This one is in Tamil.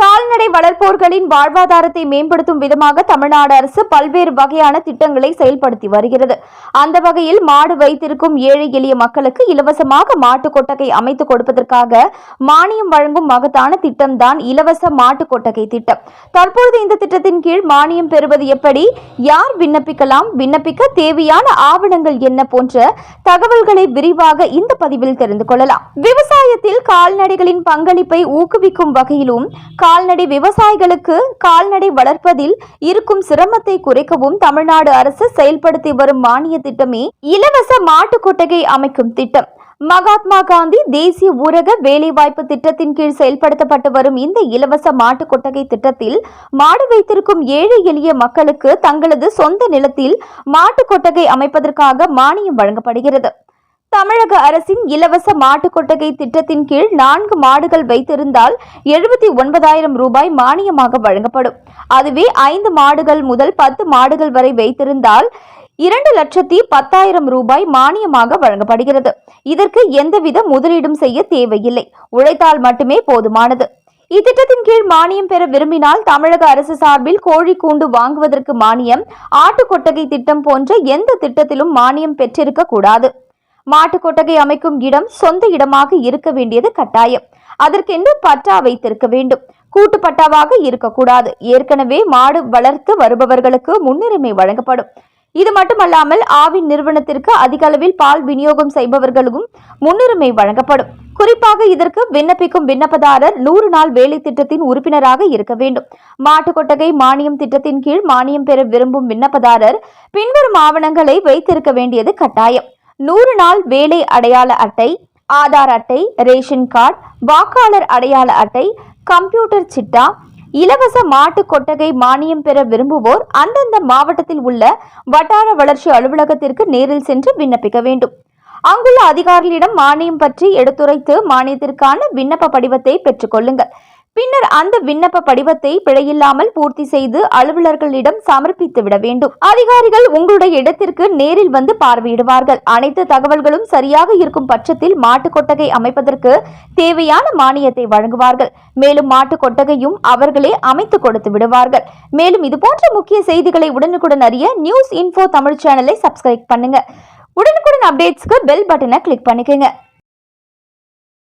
Bye. கால்நடை வளர்ப்போர்களின் வாழ்வாதாரத்தை மேம்படுத்தும் விதமாக தமிழ்நாடு அரசு பல்வேறு வகையான திட்டங்களை செயல்படுத்தி வருகிறது. அந்த வகையில் மாடு வைத்திருக்கும் ஏழை எளிய மக்களுக்கு இலவசமாக மாட்டுக் கொட்டகை அமைத்துக் கொடுப்பதற்காக மானியம் வழங்கும் மகத்தான திட்டம்தான் இலவச மாட்டுக் கொட்டகை திட்டம். தற்பொழுது இந்த திட்டத்தின் கீழ் மானியம் பெறுவது எப்படி? யார் விண்ணப்பிக்கலாம்? விண்ணப்பிக்க தேவையான ஆவணங்கள் என்ன போன்ற தகவல்களை விரிவாக இந்த பதிவில் தெரிந்து கொள்ளலாம். விவசாயத்தில் கால்நடைகளின் பங்களிப்பை ஊக்குவிக்கும் வகையிலும் கால்நடை கால்நடை விவசாயிகளுக்கு கால்நடை வளர்ப்பதில் இருக்கும் சிரமத்தை குறைக்கவும் தமிழ்நாடு அரசு செயல்படுத்தி வரும் மானிய திட்டமே இலவச மாட்டு கொட்டகை அமைக்கும் திட்டம். மகாத்மா காந்தி தேசிய ஊரக வேலைவாய்ப்பு திட்டத்தின் கீழ் செயல்படுத்தப்பட்டு வரும் இந்த இலவச மாட்டு கொட்டகை திட்டத்தில் மாடு வைத்திருக்கும் ஏழை எளிய மக்களுக்கு தங்களது சொந்த நிலத்தில் மாட்டு கொட்டகை அமைப்பதற்காக மானியம் வழங்கப்படுகிறது. தமிழக அரசின் இலவச மாட்டு கொட்டகை திட்டத்தின் கீழ் நான்கு மாடுகள் வைத்திருந்தால் எழுபத்தி ஒன்பதாயிரம் ரூபாய் மானியமாக வழங்கப்படும். அதுவே ஐந்து மாடுகள் முதல் பத்து மாடுகள் வரை வைத்திருந்தால் இரண்டு லட்சத்தி பத்தாயிரம் ரூபாய் மானியமாக வழங்கப்படுகிறது. இதற்கு எந்தவித முதலீடும் செய்ய தேவையில்லை. உழைத்தால் மட்டுமே போதுமானது. இத்திட்டத்தின் கீழ் மானியம் பெற விரும்பினால் தமிழக அரசு சார்பில் கோழி கூண்டு வாங்குவதற்கு மானியம் ஆட்டு கொட்டகை திட்டம் போன்ற எந்த திட்டத்திலும் மானியம் பெற்றிருக்க கூடாது. மாட்டு கொட்டகை அமைக்கும் இடம் சொந்த இடமாக இருக்க வேண்டியது கட்டாயம். அதற்கென்று பட்டா வைத்திருக்க வேண்டும். கூட்டு பட்டாவாக இருக்கக்கூடாது. ஏற்கனவே மாடு வளர்த்து வருபவர்களுக்கு முன்னுரிமை வழங்கப்படும். இது மட்டுமல்லாமல் ஆவின் நிறுவனத்திற்கு அதிக அளவில் பால் விநியோகம் செய்பவர்களுக்கும் முன்னுரிமை வழங்கப்படும். குறிப்பாக இதற்கு விண்ணப்பிக்கும் விண்ணப்பதாரர் நூறு நாள் வேலை திட்டத்தின் உறுப்பினராக இருக்க வேண்டும். மாட்டு கொட்டகை மானியம் திட்டத்தின் கீழ் மானியம் பெற விரும்பும் விண்ணப்பதாரர் பின்வரும் ஆவணங்களை வைத்திருக்க வேண்டியது கட்டாயம். நூறு நாள் வேலை அடையாள அட்டை ஆதார் அட்டை ரேஷன் கார்டு வாக்காளர் அடையாள அட்டை கம்ப்யூட்டர் சிட்டா இலவச மாட்டு கொட்டகை மானியம் பெற விரும்புவோர் அந்தந்த மாவட்டத்தில் உள்ள வட்டார வளர்ச்சி அலுவலகத்திற்கு நேரில் சென்று விண்ணப்பிக்க வேண்டும். அங்குள்ள அதிகாரிகளிடம் மானியம் பற்றி எடுத்துரைத்து மானியத்திற்கான விண்ணப்ப படிவத்தை பெற்றுக்கொள்ளுங்கள் பின்னர் அந்த விண்ணப்ப படிவத்தை பிழையில்லாமல் பூர்த்தி செய்து அலுவலர்களிடம் சமர்ப்பித்து விட வேண்டும். அதிகாரிகள் உங்களுடைய இடத்திற்கு நேரில் வந்து பார்வையிடுவார்கள். அனைத்து தகவல்களும் சரியாக இருக்கும் பட்சத்தில் மாட்டு கொட்டகை அமைப்பதற்கு தேவையான மானியத்தை வழங்குவார்கள். மேலும் மாட்டு கொட்டகையும் அவர்களே அமைத்து கொடுத்து விடுவார்கள். மேலும் இது போன்ற முக்கிய செய்திகளை உடனுக்குடன் அறிய நியூஸ் இன்ஃபோ தமிழ் சேனலை சப்ஸ்கிரைப் பண்ணுங்க. உடனுக்குடன் அப்டேட்ஸ்க்கு பெல் பட்டனை கிளிக் பண்ணிக்கோங்க.